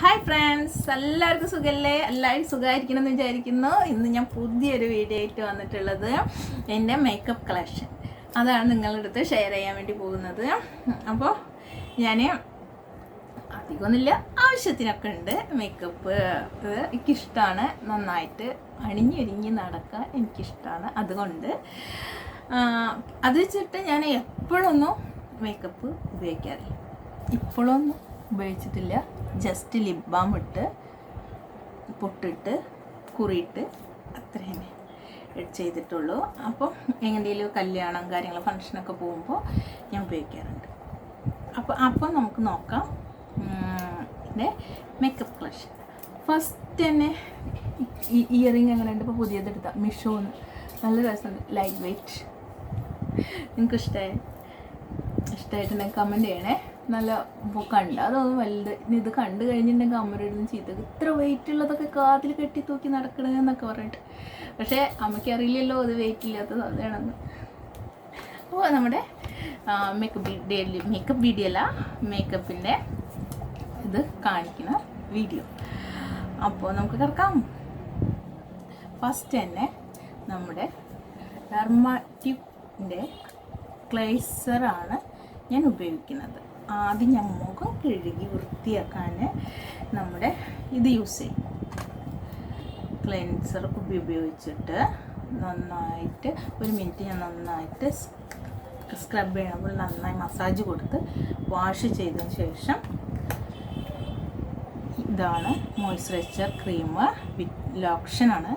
Hi friends എല്ലാവർക്കും സുഖമല്ലേ എല്ലാവരും സുഖമായിരിക്കണം എന്ന് വിചാരിക്കുന്നു. ഇന്ന് ഞാൻ പുതിയൊരു വീഡിയോ ആയിട്ട് വന്നിട്ടുള്ളത് എന്റെ മേക്കപ്പ് കളക്ഷൻ അതാണ് നിങ്ങളുടെ അടുത്ത് ഷെയർ ചെയ്യാൻ വേണ്ടി പോകുന്നത്. അപ്പോൾ ഞാൻ അധികമൊന്നുമില്ല. ആവശ്യത്തിനൊക്കെ ഉണ്ട്. മേക്കപ്പ് എനിക്കിഷ്ടമാണ് നന്നായിട്ട് അണിഞ്ഞൊരുങ്ങി നടക്കാൻ എനിക്കിഷ്ടമാണ് അതുകൊണ്ട് അത് വെച്ചിട്ട് ഞാൻ എപ്പോഴൊന്നും മേക്കപ്പ് ഉപയോഗിക്കാറില്ല. ഇപ്പോഴൊന്നും. ഉപയോഗിച്ചിട്ടില്ല. ജസ്റ്റ് ലിപ് ബാം ഇട്ട് പൊട്ടിട്ട് കുറിയിട്ട് അത്ര തന്നെ ചെയ്തിട്ടുള്ളൂ. അപ്പം എങ്ങനെയും കല്യാണം കാര്യങ്ങൾ ഫങ്ഷനൊക്കെ പോകുമ്പോൾ ഞാൻ ഉപയോഗിക്കാറുണ്ട്. അപ്പോൾ അപ്പം നമുക്ക് നോക്കാം. എന്റെ മേക്കപ്പ് കളക്ഷൻ ഫസ്റ്റ് തന്നെ ഇയറിങ് എങ്ങനെയുണ്ട് ഇപ്പോൾ പുതിയതെടുത്താൽ മിഷോന്ന് നല്ല രസമുണ്ട്. ലൈറ്റ് വെയിറ്റ് നിങ്ങൾക്ക് ഇഷ്ടമായി ഇഷ്ടമായിട്ടുണ്ടെങ്കിൽ കമന്റ് ചെയ്യണേ. നല്ല കണ്ട് അതൊന്നും വലുത് ഇത് കണ്ടു കഴിഞ്ഞിട്ടുണ്ടെങ്കിൽ അമ്മയുടെ ചീത്ത ഇത്ര വെയിറ്റ് ഉള്ളതൊക്കെ കാതിൽ കെട്ടി തൂക്കി നടക്കണമെന്നൊക്കെ പറഞ്ഞിട്ട്. പക്ഷേ അമ്മയ്ക്ക് അറിയില്ലല്ലോ അത് വെയിറ്റ് ഇല്ലാത്ത സാധനമാണെന്ന് അപ്പോൾ നമ്മുടെ മേക്കപ്പ് ഡെയിലി മേക്കപ്പ് വീഡിയോ അല്ല മേക്കപ്പിന്റെ ഇത് കാണിക്കുന്ന വീഡിയോ അപ്പോൾ നമുക്ക് കിടക്കാം. ഫസ്റ്റ് തന്നെ നമ്മുടെ ഡർമാറ്റിന്റെ ക്ലേസറാണ് ഞാൻ ഉപയോഗിക്കുന്നത്. ആദ്യം ഞാൻ മുഖം കഴുകി വൃത്തിയാക്കാൻ നമ്മുടെ ഇത് യൂസ് ചെയ്യും. ക്ലെൻസർ ഉപയോഗിച്ചിട്ട് നന്നായിട്ട് ഒരു മിനിറ്റ് ഞാൻ നന്നായിട്ട് സ്ക്രബ് ചെയ്യുമ്പോൾ നന്നായി മസാജ് കൊടുത്ത് വാഷ് ചെയ്തതിന് ശേഷം ഇതാണ് മോയ്സ്ചറൈസർ ക്രീം ലോക്ഷനാണ്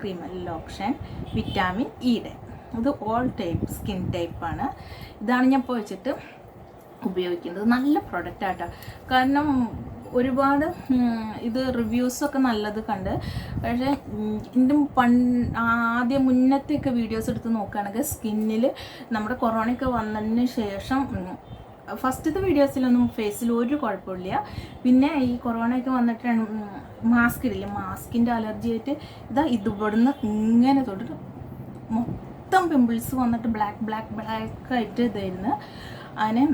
ക്രീം ലോക്ഷൻ വിറ്റാമിൻ ഇയുടെ ഇത് ഓൾ ടൈപ്പ് സ്കിൻ ടൈപ്പാണ് ഇതാണ് ഞാൻ ഇപ്പോൾ വെച്ചിട്ട് ഉപയോഗിക്കുന്നത്. നല്ല പ്രൊഡക്റ്റ് ആട്ടോ. കാരണം ഒരുപാട് ഇത് റിവ്യൂസൊക്കെ നല്ലത് കണ്ട്. പക്ഷേ എന്റെ പൺ ആദ്യം മുന്നത്തെയൊക്കെ വീഡിയോസ് എടുത്ത് നോക്കുകയാണെങ്കിൽ സ്കിന്നിൽ നമ്മുടെ കൊറോണയൊക്കെ വന്നതിന് ശേഷം ഫസ്റ്റത്തെ വീഡിയോസിലൊന്നും ഫേസിൽ ഒരു കുഴപ്പമില്ല. പിന്നെ ഈ കൊറോണയൊക്കെ വന്നിട്ടാണ് മാസ്ക് ഇടില്ല? മാസ്കിന്റെ അലർജി ആയിട്ട് ഇതാ ഇതുപെടുന്ന ഇങ്ങനെ തൊട്ടിട്ട് മൊത്തം പിമ്പിൾസ് വന്നിട്ട് ബ്ലാക്ക് ബ്ലാക്ക് ബ്ലാക്ക് ആയിട്ട് ഇതായിരുന്നു. അതിനെ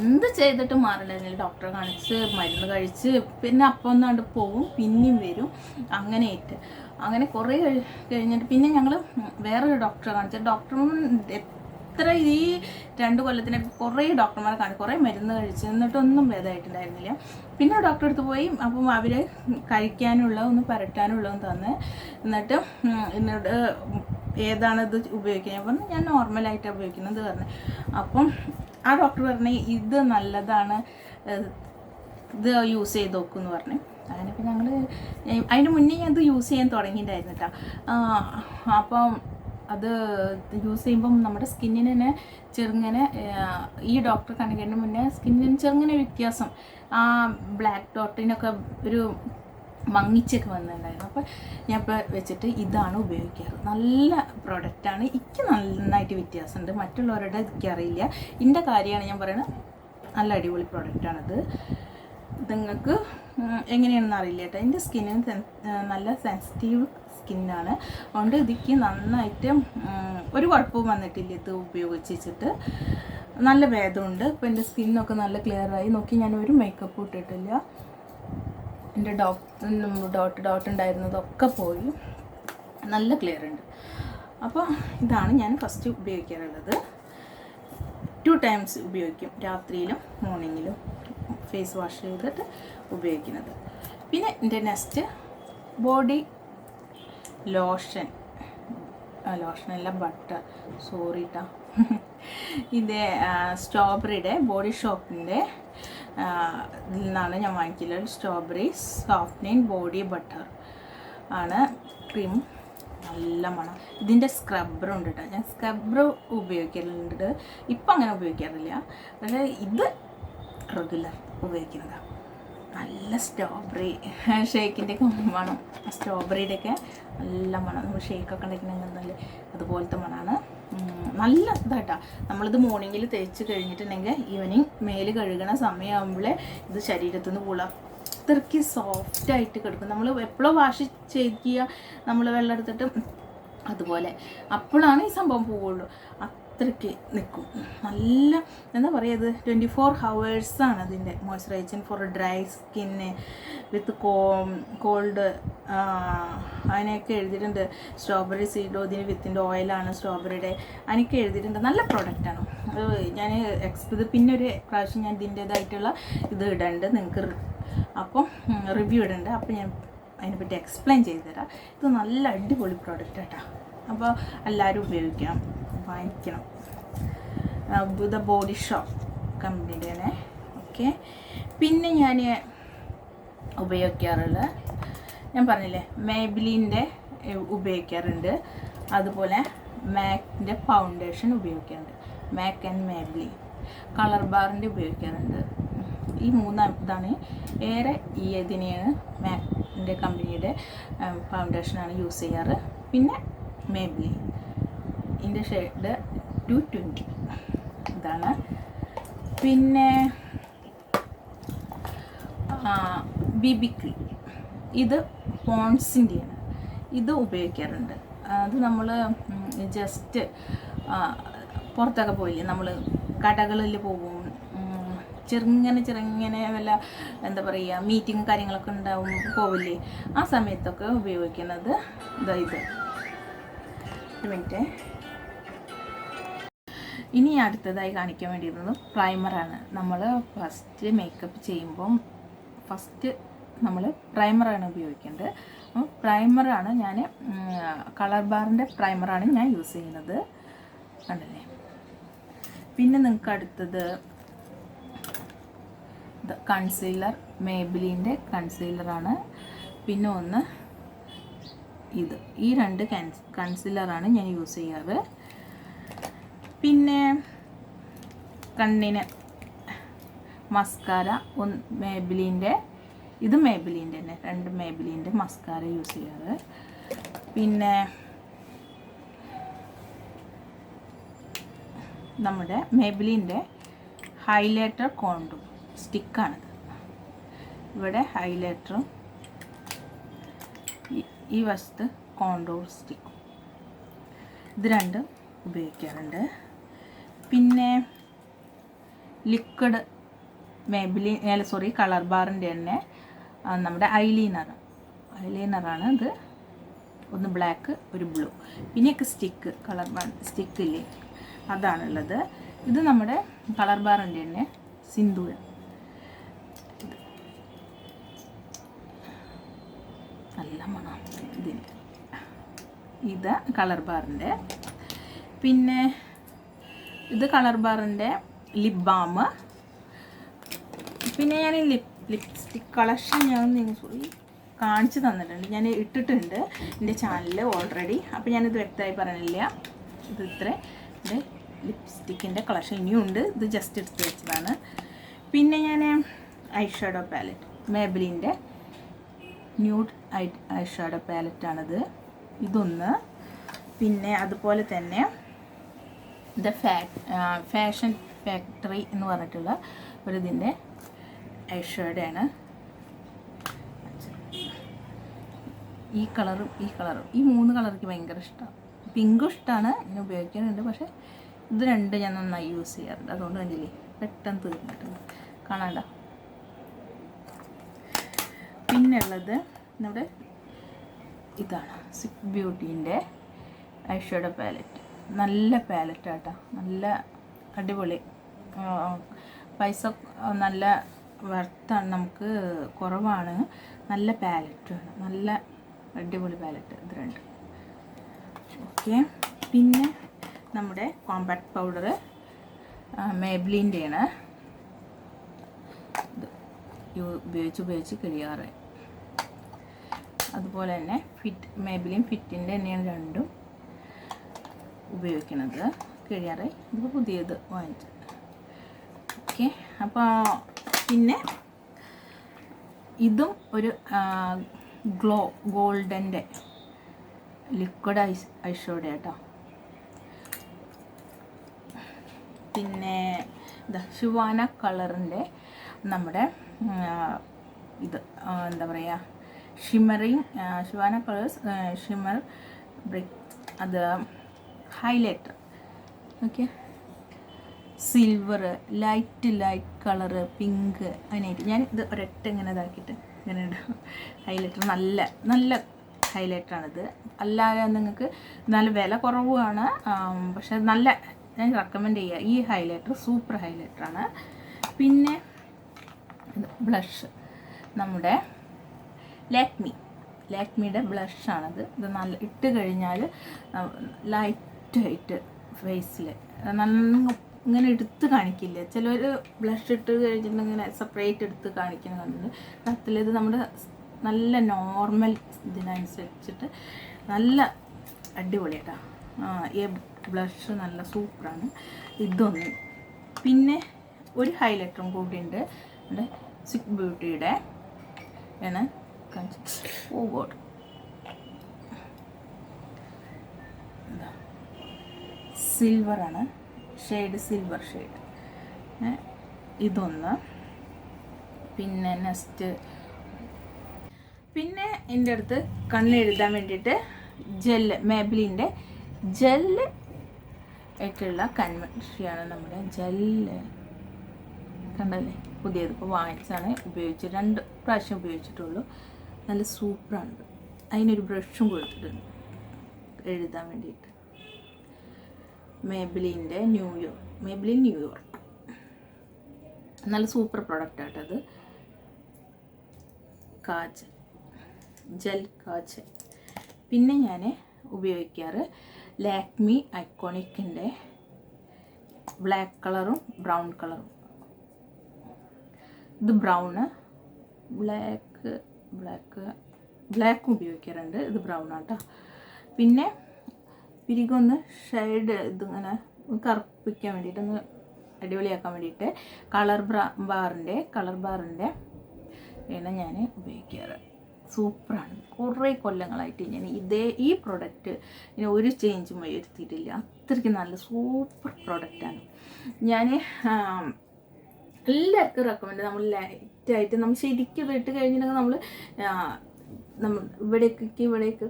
എന്ത് ചെയ്തിട്ടും മാറില്ല. ഡോക്ടറെ കാണിച്ച് മരുന്ന് കഴിച്ച് പിന്നെ അപ്പം ഒന്നാണ്ട് പോവും പിന്നെയും വരും. അങ്ങനെയായിട്ട് അങ്ങനെ കുറേ കഴിഞ്ഞിട്ട് പിന്നെ ഞങ്ങൾ വേറൊരു ഡോക്ടറെ കാണിച്ചു. ഡോക്ടറും എത്ര ഈ രണ്ട് കൊല്ലത്തിനൊക്കെ കുറേ ഡോക്ടർമാരെ കാണിച്ചു കുറേ മരുന്ന് കഴിച്ചു എന്നിട്ടൊന്നും ഭേദമായിട്ടുണ്ടായിരുന്നില്ല പിന്നെ ഡോക്ടറെ അടുത്ത് പോയി അപ്പം അവർ കഴിക്കാനുള്ള ഒന്ന് പരട്ടാനുള്ളതും തന്ന്. എന്നിട്ട് എന്നോട് ഏതാണ് ഇത് ഉപയോഗിക്കുന്നത് ഞാൻ പറഞ്ഞു ഞാൻ നോർമലായിട്ടാണ് ഉപയോഗിക്കുന്നത് പറഞ്ഞു. അപ്പം ആ ഡോക്ടർ പറഞ്ഞു ഇത് നല്ലതാണ് ഇത് യൂസ് ചെയ്ത് നോക്കുമെന്ന് പറഞ്ഞു. അങ്ങനെ ഇപ്പം ഞങ്ങൾ അതിന് മുന്നേ ഞാൻ ഇത് യൂസ് ചെയ്യാൻ തുടങ്ങിയിട്ടുണ്ടായിരുന്നു കേട്ടോ അപ്പം അത് യൂസ് ചെയ്യുമ്പം നമ്മുടെ സ്കിന്നിന് തന്നെ ചെറുങ്ങനെ ഈ ഡോക്ടർ കാണിക്കുന്നതിന് മുന്നേ സ്കിന്നിന് ചെറുങ്ങനെ വ്യത്യാസം. ആ ബ്ലാക്ക് ഡോട്ടിനൊക്കെ ഒരു മങ്ങിച്ചൊക്കെ വന്നിട്ടുണ്ടായിരുന്നു. അപ്പോൾ ഞാൻ ഇപ്പോൾ വെച്ചിട്ട് ഇതാണ് ഉപയോഗിക്കാറ്. നല്ല പ്രോഡക്റ്റാണ് എനിക്ക് നന്നായിട്ട് വ്യത്യാസമുണ്ട്. മറ്റുള്ളവരുടെ എനിക്കറിയില്ല ഇതിന്റെ കാര്യമാണ് ഞാൻ പറയുന്നത് നല്ല അടിപൊളി പ്രോഡക്റ്റാണത് നിങ്ങൾക്ക് എങ്ങനെയാണെന്ന് അറിയില്ല കേട്ടോ. എന്റെ സ്കിന്നിന് നല്ല സെൻസിറ്റീവ് സ്കിന്നാണ് അതുകൊണ്ട് ഇതിക്ക് നന്നായിട്ട് ഒരു കുഴപ്പവും വന്നിട്ടില്ല ഇത് ഉപയോഗിച്ചിട്ട്. നല്ല ഭേദമുണ്ട്. ഇപ്പോൾ എന്റെ സ്കിന്നൊക്കെ നല്ല ക്ലിയറായി നോക്കി ഞാൻ ഒരു മേക്കപ്പ് ഇട്ടിട്ടില്ല. എന്റെ ഡോട്ട് ഡോട്ട് ഡോട്ട് ഉണ്ടായിരുന്നതൊക്കെ പോയി. നല്ല ക്ലിയർ ഉണ്ട്. അപ്പോൾ ഇതാണ് ഞാൻ ഫസ്റ്റ് ഉപയോഗിക്കാറുള്ളത്. ടു ടൈംസ് ഉപയോഗിക്കും. രാത്രിയിലും മോർണിംഗിലും ഫേസ് വാഷ് ചെയ്തിട്ട് ഉപയോഗിക്കുന്നത്. പിന്നെ എന്റെ നെക്സ്റ്റ് ബോഡി ലോഷൻ ലോഷനല്ല ബട്ടർ സോറി ട്ടാ. ഇത് സ്ട്രോബെറിയുടെ ബോഡി ഷോപ്പിന്റെ ഇതിൽ നിന്നാണ് ഞാൻ വാങ്ങിക്കുന്നത് സ്ട്രോബെറി സോഫ്റ്റ്നിങ് ബോഡി ബട്ടർ ആണ് ക്രീം നല്ല മണം ഇതിന്റെ സ്ക്രബറുണ്ട് കേട്ടോ ഞാൻ സ്ക്രബ്ബർ ഉപയോഗിക്കലുണ്ട് ഇപ്പം അങ്ങനെ ഉപയോഗിക്കാറില്ല പക്ഷേ ഇത് റെഗുലർ ഉപയോഗിക്കുന്നതാണ് നല്ല സ്ട്രോബെറി ഷേക്കിന്റെ ഒക്കെ മണം സ്ട്രോബെറിയുടെ ഒക്കെ നല്ല മണം നമ്മൾ ഷേക്കൊക്കെ ഉണ്ടാക്കണമെങ്കിൽ നല്ല അതുപോലത്തെ മണമാണ് നല്ല ഇതാട്ടാ നമ്മളിത് മോർണിംഗിൽ തേച്ച് കഴിഞ്ഞിട്ടുണ്ടെങ്കിൽ ഈവനിങ് മേൽ കഴുകണ സമയമാകുമ്പോഴേ ഇത് ശരീരത്തിന് നിന്ന് പുള അത്രയ്ക്ക് സോഫ്റ്റ് ആയിട്ട് കിടക്കും. നമ്മൾ എപ്പോഴും വാഷ് ചെയ്യുക നമ്മൾ വെള്ളം എടുത്തിട്ട് അതുപോലെ. അപ്പോഴാണ് ഈ സംഭവം പോവുള്ളൂ. അത്രയ്ക്ക് നിൽക്കും നല്ല എന്താ പറയുക ഇത്? ട്വന്റി ഫോർ ഹവേഴ്സാണ് അതിന്റെ moisturising for dry skin with co cold അതിനൊക്കെ എഴുതിയിട്ടുണ്ട്. സ്ട്രോബെറി സീഡോ ഇതിന് വിത്തിന്റെ ഓയിലാണ് സ്ട്രോബെറിയുടെ അതിനൊക്കെ എഴുതിയിട്ടുണ്ട്. നല്ല പ്രോഡക്റ്റാണ് അത് ഞാൻ എക്സ് പിന്നെ ഒരു പ്രാവശ്യം ഞാൻ ഇതിന്റേതായിട്ടുള്ള ഇത് ഇടണ്ട്. നിങ്ങൾക്ക് അപ്പം റിവ്യൂ ഇടണ്ട്. അപ്പം ഞാൻ അതിനെപ്പറ്റി എക്സ്പ്ലെയിൻ ചെയ്തു തരാം ഇത് നല്ല അടിപൊളി പ്രോഡക്റ്റ് കേട്ടോ അപ്പോൾ എല്ലാവരും ഉപയോഗിക്കണം. വാങ്ങിക്കണം. ദ ബോഡി ഷോപ്പ് കമ്പനിയുടെ ഓക്കെ പിന്നെ ഞാൻ ഉപയോഗിക്കാറുള്ളത് ഞാൻ പറഞ്ഞില്ലേ മേബിലിന്റെ ഉപയോഗിക്കാറുണ്ട്. അതുപോലെ മാക്കിന്റെ ഫൗണ്ടേഷൻ ഉപയോഗിക്കാറുണ്ട്. മാക്ക് ആൻഡ് മേബിലിൻ കളർ ബാറിന്റെ ഉപയോഗിക്കാറുണ്ട്. ഈ മൂന്നാം ഇതാണ് ഏറെ ഈ ഇതിനെയാണ് മാക്കിന്റെ കമ്പനിയുടെ ഫൗണ്ടേഷനാണ് യൂസ് ചെയ്യാറ്. പിന്നെ മേബിലിൻ ഇതിന്റെ ഷെയ്ഡ് ടു ട്വന്റി ഇതാണ്. പിന്നെ ബി ബി ക്രീം ഇത് പോൺസിന്റെയാണ് ഇത് ഉപയോഗിക്കാറുണ്ട്. അത് നമ്മൾ ജസ്റ്റ് പുറത്തൊക്കെ പോയില്ലേ നമ്മൾ കടകളിൽ പോകും. ചെറുങ്ങനെ ചെറുങ്ങനെ വല്ല എന്താ പറയുക മീറ്റിംഗ് കാര്യങ്ങളൊക്കെ ഉണ്ടാവും പോവില്ലേ ആ സമയത്തൊക്കെ ഉപയോഗിക്കുന്നത് ഇതാ. ഇത് മിനിറ്റ്. ഇനി അടുത്തതായി കാണിക്കാൻ വേണ്ടിയിരുന്നത് പ്രൈമറാണ് നമ്മൾ ഫസ്റ്റ് മേക്കപ്പ് ചെയ്യുമ്പം ഫസ്റ്റ് നമ്മൾ പ്രൈമറാണ് ഉപയോഗിക്കേണ്ടത്. പ്രൈമറാണ് ഞാൻ കളർ ബാറിന്റെ പ്രൈമറാണ് ഞാൻ യൂസ് ചെയ്യുന്നത്. കണ്ടല്ലേ? പിന്നെ നിങ്ങൾക്ക് അടുത്തത് കൺസീലർ മേബിലിന്റെ കൺസീലറാണ് പിന്നെ ഒന്ന് ഇത്. ഈ രണ്ട് കൺസീലറാണ് ഞാൻ യൂസ് ചെയ്യാറ് പിന്നെ കണ്ണിന് മസ്കാര ഒന്ന് മേബിലിന്റെ ഇത് മേബിലിന്റെ തന്നെ. രണ്ട് മേബിലിന്റെ മസ്കാര യൂസ് ചെയ്യാറ്. പിന്നെ നമ്മുടെ മേബിലിന്റെ ഹൈലൈറ്റർ കോണ്ടും സ്റ്റിക്കാണിത് ഇവിടെ ഹൈലൈറ്ററും ഈ- വശത്ത് കോണ്ടൂർ സ്റ്റിക്കും ഇത് രണ്ടും ഉപയോഗിക്കാറുണ്ട്. പിന്നെ ലിക്വിഡ് മേബിലി സോറി കളർ ബാറിന്റെ തന്നെ നമ്മുടെ ഐലൈനർ ഐലൈനറാണ് ഇത്. ഒന്ന് ബ്ലാക്ക് ഒരു ബ്ലൂ പിന്നെയൊക്കെ സ്റ്റിക്ക് കളർ സ്റ്റിക്കില്ലേ അതാണുള്ളത്. ഇത് നമ്മുടെ കളർ ബാറിന്റെ തന്നെ സിന്ദൂരം. നല്ല മണം ഇതിന്. ഇത് കളർ ബാറിന്റെ പിന്നെ ഇത് കളർ ബാറിന്റെ ലിപ് ബാം പിന്നെ ഞാൻ ലിപ് ലിപ്സ്റ്റിക് കളക്ഷൻ ഞാൻ നിങ്ങൾ സോറി കാണിച്ചു തന്നിട്ടുണ്ട്. ഞാൻ ഇട്ടിട്ടുണ്ട് എന്റെ ചാനലിൽ ഓൾറെഡി അപ്പോൾ ഞാനിത് വ്യക്തമായി പറഞ്ഞില്ല. ഇത് ഇത്ര. എന്റെ ലിപ്സ്റ്റിക്കിന്റെ കളക്ഷൻ ഇനിയുണ്ട്. ഇത് ജസ്റ്റ് എടുത്ത് വെച്ചതാണ്. പിന്നെ ഞാൻ ഐ ഷാഡോ പാലറ്റ് മേബിലിന്റെ ന്യൂഡ് ഐ ഐ ഷാഡോ പാലറ്റാണിത് ഇതൊന്ന്. പിന്നെ അതുപോലെ തന്നെ ദ ഫാ ഫാഷൻ ഫാക്ടറി എന്ന് പറഞ്ഞിട്ടുള്ള ഒരു ഇതിന്റെ ഐ ആണ് ഈ കളറും ഈ കളറും. ഈ മൂന്ന് കളർ എനിക്ക് ഭയങ്കര ഇഷ്ടമാണ് പിങ്കും ഇഷ്ടമാണ് ഞാൻ ഉപയോഗിക്കാറുണ്ട് പക്ഷേ ഇത് രണ്ട് ഞാൻ നന്നായി യൂസ് ചെയ്യാറുണ്ട്. അതുകൊണ്ട് കണ്ടില്ലേ പെട്ടെന്ന് തീർന്നിട്ടുണ്ട്. കാണാണ്ട. പിന്നെ ഉള്ളത് നമ്മുടെ ഇതാണ് സിക് ബ്യൂട്ടീന്റെ ഐഷോയുടെ പാലറ്റ് നല്ല പാലറ്റാട്ടോ നല്ല അടിപൊളി. പൈസ നല്ല വർത്താണ് നമുക്ക് കുറവാണ്. നല്ല പാലറ്റാണ് നല്ല അടിപൊളി പാലറ്റ് ഇത് രണ്ട്. ഓക്കെ പിന്നെ നമ്മുടെ കോമ്പാക്ട് പൗഡർ മേബ്ലിന്റെയാണ് ഇത് ഉപയോഗിച്ച് ഉപയോഗിച്ച് കഴിയാറ്. അതുപോലെ തന്നെ ഫിറ്റ് മേബിലിൻ ഫിറ്റിന്റെ തന്നെയാണ് രണ്ടും ഉപയോഗിക്കുന്നത് കഴിയാറ്. ഇതിപ്പോൾ പുതിയത് വാങ്ങിച്ചത് ഓക്കെ അപ്പോൾ പിന്നെ ഇതും ഒരു ഗ്ലോ ഗോൾഡന്റെ ലിക്വിഡ് ഐസ് ഐഷോടെ കേട്ടോ പിന്നെ ഇതാ ശിവാന കളറിന്റെ നമ്മുടെ ഇത് എന്താ പറയുക shimmering Sivanna colours shimmer brick അത് highlighter. Okay. Silver light light colour pink അങ്ങനെയായിട്ട്. ഞാൻ ഇത് ഒരൊറ്റ ഇങ്ങനെ ഇതാക്കിയിട്ട് ഇങ്ങനെ ഹൈലൈറ്റർ നല്ല നല്ല ഹൈലൈറ്ററാണിത് അല്ലാതെ നിങ്ങൾക്ക് നല്ല വില കുറവുമാണ് പക്ഷെ നല്ല ഞാൻ റെക്കമെൻഡ് ചെയ്യുക ഈ ഹൈലൈറ്റർ സൂപ്പർ ഹൈലൈറ്ററാണ് പിന്നെ ബ്ലഷ് നമ്മുടെ ലാക്മി ലാക്മിയുടെ ബ്ലഷാണിത് ഇത് നല്ല ഇട്ട് കഴിഞ്ഞാൽ ലൈറ്റായിട്ട് ഫേസിൽ നല്ല ഇങ്ങനെ എടുത്ത് കാണിക്കില്ല? ചിലർ ബ്ലഷ് ഇട്ട് കഴിഞ്ഞിട്ട് ഇങ്ങനെ സെപ്പറേറ്റ് എടുത്ത് കാണിക്കുന്ന കണ്ടിട്ടുണ്ട്. ഇത് നമ്മുടെ നല്ല നോർമൽ ഇതിനനുസരിച്ചിട്ട് നല്ല അടിപൊളിയാട്ടാ ഈ ബ്ലഷ് നല്ല സൂപ്പറാണ് ഇതൊന്ന്. പിന്നെ ഒരു ഹൈലൈറ്ററും കൂടി ഉണ്ട്. നമ്മുടെ സിക് ബ്യൂട്ടിയുടെ ആണ്. ഓ സിൽവറാണ് ഷെയ്ഡ് സിൽവർ ഷെയ്ഡ്. ഇതൊന്ന്. പിന്നെ നെക്സ്റ്റ്. പിന്നെ എന്റെ അടുത്ത് കണ്ണെഴുതാൻ വേണ്ടിയിട്ട് ജെല്ല് മേബിലിന്റെ ജെല്ല് ആയിട്ടുള്ള കൺവെൻഷിയാണ് നമ്മുടെ ജെല്ല് കണ്ടല്ലേ? പുതിയത് ഇപ്പോൾ വാങ്ങിച്ചാണ് ഉപയോഗിച്ച് രണ്ട് പ്രാവശ്യം ഉപയോഗിച്ചിട്ടുള്ളൂ. നല്ല സൂപ്പറാണ്. അതിനൊരു ബ്രഷും കൊടുത്തിട്ടുണ്ട്. എഴുതാൻ വേണ്ടിയിട്ട്. മേബിലിന്റെ New York Maybelline New York നല്ല സൂപ്പർ പ്രൊഡക്റ്റ് ആട്ടത് കാജൽ ജെൽ കാജൽ. പിന്നെ ഞാൻ ഉപയോഗിക്കാറ് ലാക്മി ഐക്കോണിക്കിന്റെ ബ്ലാക്ക് കളറും ബ്രൗൺ കളറും ഇത് ബ്രൗണ് ബ്ലാക്ക് ബ്ലാക്ക് ബ്ലാക്കും ഉപയോഗിക്കാറുണ്ട്. ഇത് ബ്രൗൺ ആട്ടോ. പിന്നെ പിരികൊന്ന് ഷെയ്ഡ് ഇതിങ്ങനെ കറുപ്പിക്കാൻ വേണ്ടിയിട്ട് ഒന്ന് അടിപൊളിയാക്കാൻ വേണ്ടിയിട്ട് കളർ ബ്രാ ബാറിന്റെ കളർ ബാറിന്റെ ആണ് ഞാൻ ഉപയോഗിക്കാറ്. സൂപ്പറാണ്. കുറേ കൊല്ലങ്ങളായിട്ട് ഞാൻ ഇതേ ഈ പ്രൊഡക്റ്റ് ഇനി ഒരു ചേഞ്ചും വരുത്തിയിട്ടില്ല. അത്രയ്ക്ക് നല്ല സൂപ്പർ പ്രൊഡക്റ്റാണ് ഞാൻ എല്ലാവർക്കും റെക്കമെൻഡ് നമ്മൾ ലൈറ്റായിട്ട് നമ്മൾ ശരിക്കും ഇട്ട് കഴിഞ്ഞിട്ടുണ്ടെങ്കിൽ നമ്മൾ നമ്മൾ ഇവിടേക്ക് ഇവിടേക്ക്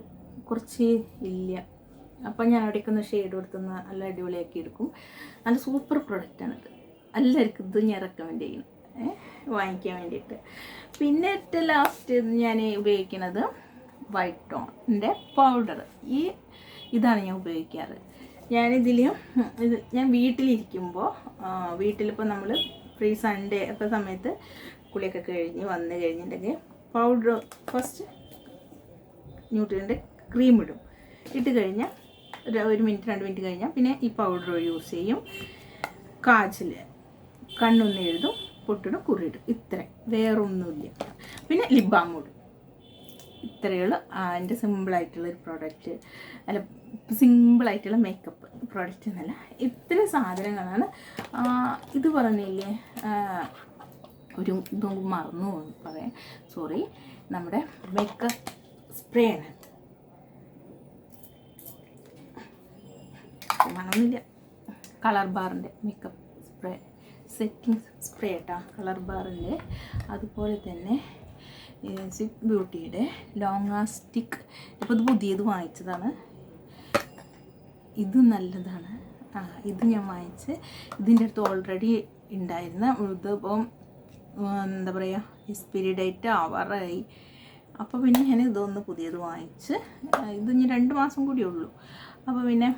കുറച്ച് ഇല്ല. അപ്പം ഞാൻ അവിടേക്ക് ഒന്ന് ഷെയ്ഡ് കൊടുത്തുനിന്ന് നല്ല അടിപൊളിയാക്കി എടുക്കും നല്ല സൂപ്പർ പ്രൊഡക്റ്റാണിത് എല്ലാവർക്കും ഇത് ഞാൻ റെക്കമെൻഡ് ചെയ്യും. വാങ്ങിക്കാൻ വേണ്ടിയിട്ട്. പിന്നെ ഏറ്റവും ലാസ്റ്റ് ഞാൻ ഉപയോഗിക്കുന്നത് വൈറ്റ് ടോണിന്റെ പൗഡർ ഈ ഇതാണ് ഞാൻ ഉപയോഗിക്കാറ്. ഞാനിതിൽ ഇത് ഞാൻ വീട്ടിലിരിക്കുമ്പോൾ വീട്ടിലിപ്പോൾ നമ്മൾ ഫ്രീ സൺഡേ ഒക്കെ സമയത്ത് കുളിയൊക്കെ കഴിഞ്ഞ് വന്നു കഴിഞ്ഞിട്ടുണ്ടെങ്കിൽ പൗഡർ ഫസ്റ്റ് ന്യൂട്രിയന്റെ ക്രീം ഇടും ഇട്ട് കഴിഞ്ഞാൽ ഒരു മിനിറ്റ് രണ്ട് മിനിറ്റ് കഴിഞ്ഞാൽ പിന്നെ ഈ പൗഡർ യൂസ് ചെയ്യും. കാച്ചിൽ കണ്ണൊന്ന് എഴുതും പൊട്ടിടും കുറിയിടും. ഇത്ര. വേറൊന്നുമില്ല പിന്നെ ലിബാം ഇടും ഇത്രയുള്ള അതിന്റെ സിമ്പിളായിട്ടുള്ള ഒരു പ്രോഡക്റ്റ് അല്ല സിമ്പിളായിട്ടുള്ള മേക്കപ്പ് പ്രോഡക്റ്റ് എന്നല്ല. ഇത്ര സാധനങ്ങളാണ്. ഇത് പറഞ്ഞില്ലേ? ഒരു ഇതും മറന്നു പറയാം സോറി നമ്മുടെ മേക്കപ്പ് സ്പ്രേ ആണ്. കളർ ബാറിന്റെ മേക്കപ്പ് സ്പ്രേ സെറ്റിംഗ് സ്പ്രേ കേട്ടോ കളർ ബാറിന്റെ. അതുപോലെ തന്നെ സിപ് ബ്യൂട്ടിയുടെ ലോങ്ങാസ്റ്റിക് ഇപ്പോൾ ഇത് പുതിയത് വാങ്ങിച്ചതാണ്. ഇത് നല്ലതാണ്. ആ ഇത് ഞാൻ വാങ്ങിച്ച് ഇതിന്റെ അടുത്ത് ഓൾറെഡി ഉണ്ടായിരുന്ന ഇതിപ്പം എന്താ പറയുക എക്സ്പീരി ഡേറ്റ് ആവാറായി. അപ്പോൾ പിന്നെ ഞാൻ ഇതൊന്ന് പുതിയത് വാങ്ങിച്ച് ഇത് ഇനി രണ്ട് മാസം കൂടിയുള്ളൂ അപ്പോൾ പിന്നെ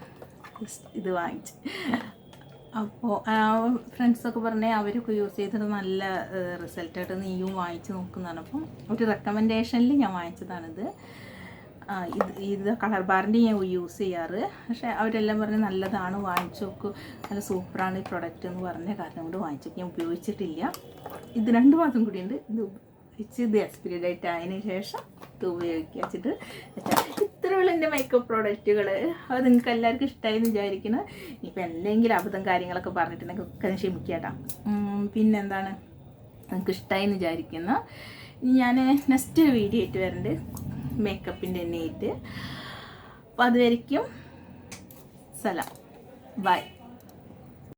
ഇത് വാങ്ങിച്ച്. അപ്പോൾ ഫ്രണ്ട്സൊക്കെ പറഞ്ഞേ അവരൊക്കെ യൂസ് ചെയ്തിട്ട് നല്ല റിസൾട്ടായിട്ട് നീയും വാങ്ങിച്ച് നോക്കുന്നതാണ്. അപ്പം ഒരു റെക്കമെൻഡേഷനിൽ ഞാൻ വാങ്ങിച്ചതാണിത്. ഇത് ഇത് കളർ ബാറിന്റെ ഞാൻ യൂസ് ചെയ്യാറ്. പക്ഷേ അവരെല്ലാം പറഞ്ഞ് നല്ലതാണ് വാങ്ങിച്ചു നോക്കൂ. നല്ല സൂപ്പറാണ് ഈ പ്രൊഡക്റ്റ് എന്ന് പറഞ്ഞ കാരണം കൊണ്ട് വാങ്ങിച്ചു ഞാൻ ഉപയോഗിച്ചിട്ടില്ല. ഇത് രണ്ട് മാസം കൂടിയുണ്ട്. ഇത് ഉപയോഗിച്ച് ഇത് എക്സ്പീരിയഡ് ആയിട്ട് അതിന് ശേഷം ഇത് ഉപയോഗിക്കുക വെച്ചിട്ട് ഇത്രയുള്ള എന്റെ മേക്കപ്പ് പ്രോഡക്റ്റുകൾ അത് നിങ്ങൾക്ക് എല്ലാവർക്കും ഇഷ്ടമായി എന്ന് വിചാരിക്കുന്നു. ഇപ്പം എന്തെങ്കിലും അബദ്ധം കാര്യങ്ങളൊക്കെ പറഞ്ഞിട്ടുണ്ടെങ്കിൽ ഒക്കെ ക്ഷമിക്കാട്ടാ പിന്നെന്താണ്? നിങ്ങൾക്ക് ഇഷ്ടമായി എന്ന് വിചാരിക്കുന്നു ഞാൻ നെക്സ്റ്റ് വീഡിയോ ആയിട്ട് വരുന്നുണ്ട് മേക്കപ്പിന്റെ തന്നെ ആയിട്ട്. അപ്പോൾ അതുവരയ്ക്കും സലാം. ബൈ